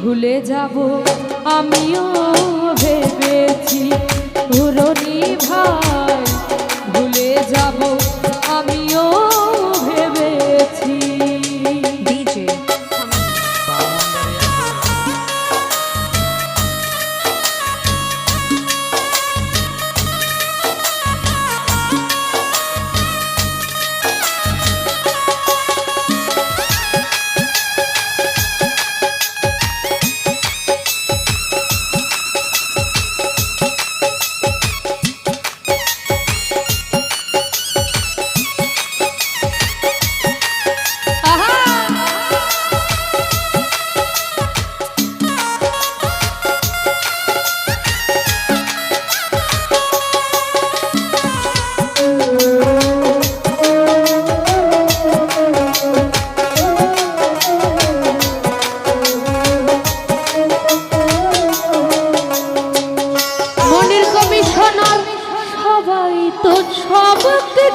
ভুলে যাব আমিও ভেবেছি ভুলনি ভাব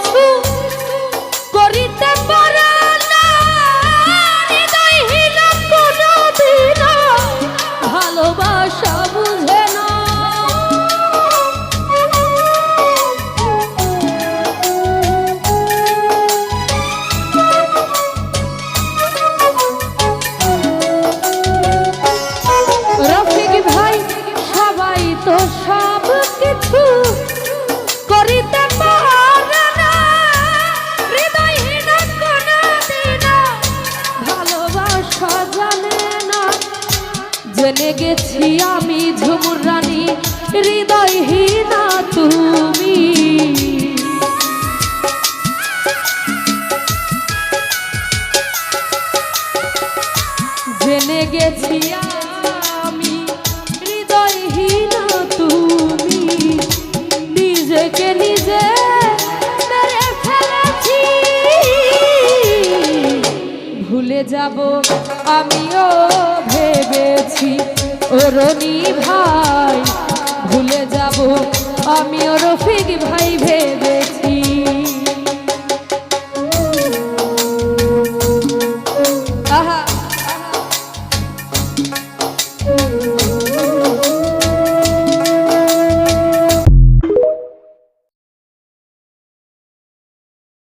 beautiful জেনে গেছি আমি ঝুমুর রানী। হৃদয়হীনা তুমি। জেনে গেছি আমি হৃদয়হীনা তুমি। নিজেকে নিজে ভুলে যাব আমিও। ভেবেছি ওরনি ভাই ভুলে যাব। ওর রফিক ভাই ভেবে